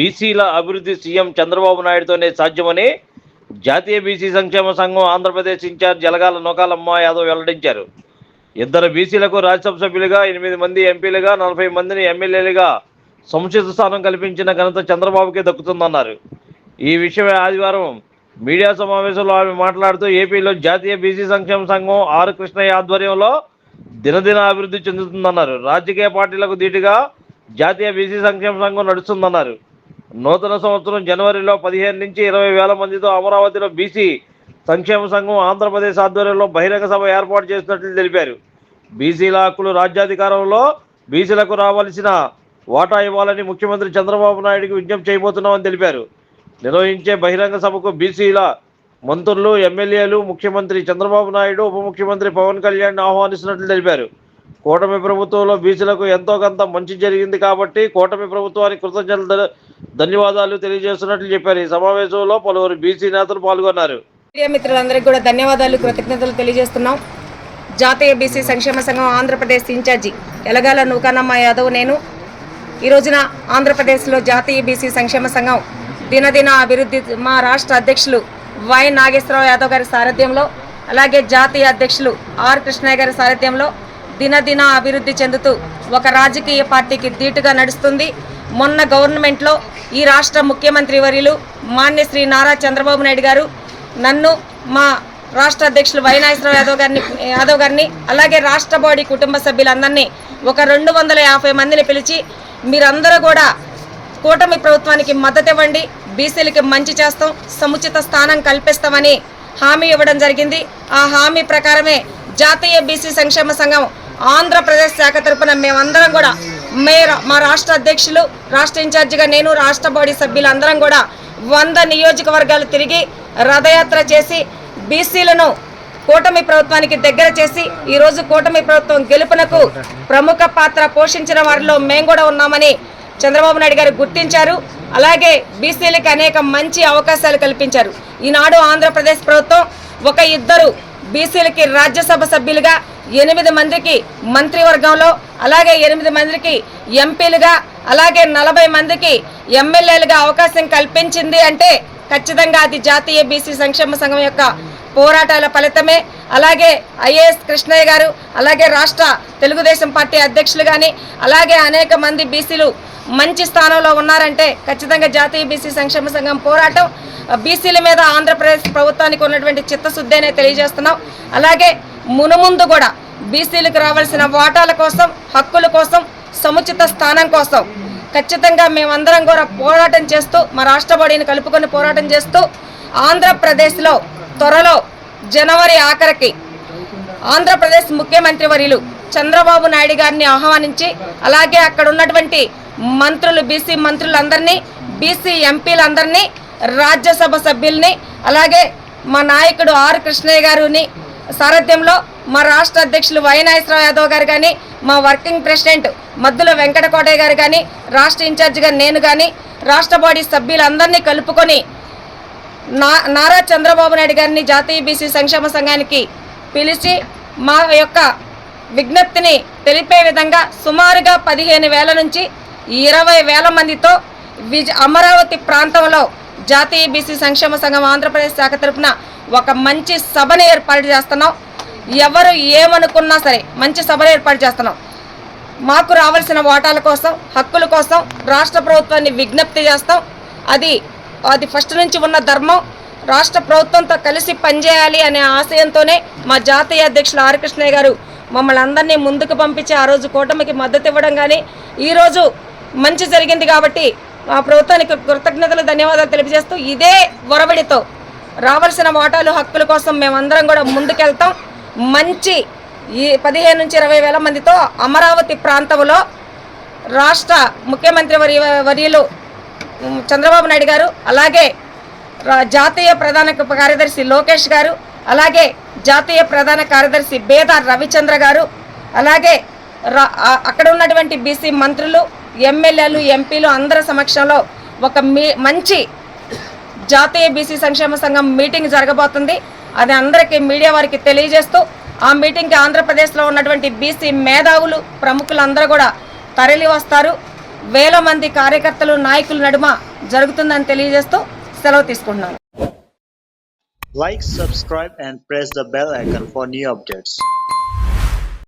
బీసీల అభివృద్ధి సీఎం చంద్రబాబు నాయుడుతోనే సాధ్యమని జాతీయ బీసీ సంక్షేమ సంఘం ఆంధ్రప్రదేశ్ ఇన్ఛార్జ్ జలగాల నోకాలమ్మ యాదవ్ వెల్లడించారు. ఇద్దరు బీసీలకు రాజ్యసభ సభ్యులుగా ఎనిమిది మంది ఎంపీలుగా నలభై మందిని ఎమ్మెల్యేలుగా సముచిత స్థానం కల్పించిన ఘనత చంద్రబాబుకే దక్కుతుందన్నారు. ఈ విషయమై ఆదివారం మీడియా సమావేశంలో ఆమె మాట్లాడుతూ ఏపీలో జాతీయ బీసీ సంక్షేమ సంఘం ఆర్ కృష్ణయ్య ఆధ్వర్యంలో దినదిన అభివృద్ధి చెందుతుందన్నారు. రాజకీయ పార్టీలకు ధీటుగా జాతీయ బీసీ సంక్షేమ సంఘం నడుస్తుందన్నారు. నూతన సంవత్సరం జనవరిలో పదిహేను నుంచి ఇరవై వేల మందితో అమరావతిలో బీసీ సంక్షేమ సంఘం ఆంధ్రప్రదేశ్ ఆధ్వర్యంలో బహిరంగ సభ ఏర్పాటు చేసినట్లు తెలిపారు. బీసీల హక్కులు రాజ్యాధికారంలో బీసీలకు రావాల్సిన వాటా ఇవ్వాలని ముఖ్యమంత్రి చంద్రబాబు నాయుడుకి విజ్ఞప్తి చేయబోతున్నామని తెలిపారు. నిర్వహించే బహిరంగ సభకు బీసీల మంత్రులు ఎమ్మెల్యేలు ముఖ్యమంత్రి చంద్రబాబు నాయుడు ఉప ముఖ్యమంత్రి పవన్ కళ్యాణ్ ఆహ్వానిస్తున్నట్లు తెలిపారు. కూటమి ప్రభుత్వంలో బీసీలకు ఎంతో కొంత మంచి జరిగింది కాబట్టి కూటమి ప్రభుత్వానికి కృతజ్ఞతలు ధన్యవాదాలు తెలియజేస్తున్నట్లు చెప్పారు. ఈ సమావేశంలో పలువురు బీసీ నేతలు పాల్గొన్నారు. మీడియా మిత్రులందరికీ కూడా ధన్యవాదాలు కృతజ్ఞతలు తెలియజేస్తున్నాం. జాతీయ బీసీ సంక్షేమ సంఘం ఆంధ్రప్రదేశ్ ఇన్ఛార్జి ఎలగాల నూకానమ్మ యాదవ్ నేను. ఈ రోజున ఆంధ్రప్రదేశ్లో జాతీయ బీసీ సంక్షేమ సంఘం దినదిన అభివృద్ధి మా రాష్ట్ర అధ్యక్షులు వై నాగేశ్వరరావు యాదవ్ గారి సారథ్యంలో అలాగే జాతీయ అధ్యక్షులు ఆర్ కృష్ణయ్య గారి సారథ్యంలో దినదిన అభివృద్ధి చెందుతూ ఒక రాజకీయ పార్టీకి ధీటుగా నడుస్తుంది. మొన్న గవర్నమెంట్లో ఈ రాష్ట్ర ముఖ్యమంత్రి వర్యులు మాన్య శ్రీ నారా చంద్రబాబు నాయుడు గారు నన్ను మా రాష్ట్ర అధ్యక్షులు వైనాశ్వరరావు యాదవ్ గారిని యాదవ్ గారిని అలాగే రాష్ట్ర బాడీ కుటుంబ సభ్యులందరినీ ఒక రెండు వందల యాభై మందిని పిలిచి మీరందరూ కూడా కూటమి ప్రభుత్వానికి మద్దతు ఇవ్వండి. బీసీలకి మంచి చేస్తాం సముచిత స్థానం కల్పిస్తామని హామీ ఇవ్వడం జరిగింది. ఆ హామీ ప్రకారమే జాతీయ బీసీ సంక్షేమ సంఘం ఆంధ్రప్రదేశ్ శాఖ తరపున మేమందరం కూడా మే మా రాష్ట్ర అధ్యక్షులు రాష్ట్ర ఇన్ఛార్జిగా నేను రాష్ట్ర బాడీ సభ్యులందరం కూడా వంద నియోజకవర్గాలు తిరిగి రథయాత్ర చేసి బీసీలను కూటమి ప్రభుత్వానికి దగ్గర చేసి ఈరోజు కూటమి ప్రభుత్వం గెలుపునకు ప్రముఖ పాత్ర పోషించిన వారిలో మేము కూడా ఉన్నామని చంద్రబాబు నాయుడు గారు గుర్తించారు. అలాగే బీసీలకు అనేక మంచి అవకాశాలు కల్పించారు. ఈనాడు ఆంధ్రప్రదేశ్ ప్రభుత్వం ఒక ఇద్దరు బీసీలకి రాజ్యసభ సభ్యులుగా ఎనిమిది మందికి మంత్రివర్గంలో అలాగే ఎనిమిది మందికి ఎంపీలుగా అలాగే నలభై మందికి ఎమ్మెల్యేలుగా అవకాశం కల్పించింది అంటే ఖచ్చితంగా అది జాతీయ బీసీ సంక్షేమ సంఘం యొక్క పోరాటాల ఫలితమే. అలాగే ఐఏఎస్ కృష్ణయ్య గారు అలాగే రాష్ట్ర తెలుగుదేశం పార్టీ అధ్యక్షులు కానీ అలాగే అనేక మంది బీసీలు మంచి స్థానంలో ఉన్నారంటే ఖచ్చితంగా జాతీయ బీసీ సంక్షేమ సంఘం పోరాటం బీసీల మీద ఆంధ్రప్రదేశ్ ప్రభుత్వానికి ఉన్నటువంటి చిత్తశుద్ధి తెలియజేస్తున్నాం. అలాగే మునుముందు కూడా బీసీలకు రావాల్సిన వాటాల కోసం హక్కుల కోసం సముచిత స్థానం కోసం ఖచ్చితంగా మేమందరం కూడా పోరాటం చేస్తూ మా రాష్ట్ర బాడీని కలుపుకొని పోరాటం చేస్తూ ఆంధ్రప్రదేశ్లో త్వరలో జనవరి ఆఖరికి ఆంధ్రప్రదేశ్ ముఖ్యమంత్రి వర్యులు చంద్రబాబు నాయుడు గారిని ఆహ్వానించి అలాగే అక్కడ ఉన్నటువంటి మంత్రులు బీసీ మంత్రులందరినీ బీసీ ఎంపీలందరినీ రాజ్యసభ సభ్యుల్ని అలాగే మా నాయకుడు ఆర్ కృష్ణయ్య గారిని సారథ్యంలో మా రాష్ట్ర అధ్యక్షులు వైనాశ్వరరావు యాదవ్ గారు కానీ మా వర్కింగ్ ప్రెసిడెంట్ మద్దుల వెంకటకోటయ్య గారు కానీ రాష్ట్ర ఇన్ఛార్జిగా నేను కానీ రాష్ట్ర బాడీ సభ్యులందరినీ కలుపుకొని నా నారా చంద్రబాబు నాయుడు గారిని జాతీయ బీసీ సంక్షేమ సంఘానికి పిలిచి మా యొక్క విజ్ఞప్తిని తెలిపే విధంగా సుమారుగా పదిహేను వేల నుంచి ఇరవై వేల మందితో విజ అమరావతి ప్రాంతంలో జాతీయ బీసీ సంక్షేమ సంఘం ఆంధ్రప్రదేశ్ శాఖ తరఫున ఒక మంచి సభను ఏర్పాటు చేస్తున్నాం. ఎవరు ఏమనుకున్నా సరే మంచి సభను ఏర్పాటు చేస్తున్నాం. మాకు రావాల్సిన వాటాల కోసం హక్కుల కోసం రాష్ట్ర ప్రభుత్వాన్ని విజ్ఞప్తి చేస్తాం. అది అది ఫస్ట్ నుంచి ఉన్న ధర్మం. రాష్ట్ర ప్రభుత్వంతో కలిసి పనిచేయాలి అనే ఆశయంతోనే మా జాతీయ అధ్యక్షులు ఆరకృష్ణయ్య గారు మమ్మల్ని అందరినీ ముందుకు పంపించి ఆ రోజు కూటమికి మద్దతు ఇవ్వడం కానీ ఈరోజు మంచి జరిగింది కాబట్టి మా ప్రభుత్వానికి కృతజ్ఞతలు ధన్యవాదాలు తెలియజేస్తూ ఇదే ఒరవడితో రావాల్సిన వాటాలు హక్కుల కోసం మేమందరం కూడా ముందుకెళ్తాం. మంచి ఈ పదిహేను నుంచి ఇరవై వేల మందితో అమరావతి ప్రాంతంలో రాష్ట్ర ముఖ్యమంత్రి వర్య వర్యులు చంద్రబాబు నాయుడు గారు అలాగే జాతీయ ప్రధాన కార్యదర్శి లోకేష్ గారు అలాగే జాతీయ ప్రధాన కార్యదర్శి బేదార్ రవిచంద్ర గారు అలాగే రా- అక్కడ ఉన్నటువంటి బీసీ మంత్రులు ఎమ్మెల్యేలు ఎంపీలు అందరి సమక్షంలో ఒక మీ మంచి జాతీయ బీసీ సంక్షేమ సంఘం మీటింగ్ జరగబోతుంది. అది అందరికీ మీడియా వారికి తెలియజేస్తూ ఆ మీటింగ్కి ఆంధ్రప్రదేశ్లో ఉన్నటువంటి బీసీ మేధావులు ప్రముఖులు అందరూ కూడా తరలి వస్తారు. వేల మంది కార్యకర్తలు నాయకుల నడుమ జరుగుతుందని తెలియజేస్తూ సెలవు తీసుకుంటున్నాను. Like subscribe and press the bell icon for new updates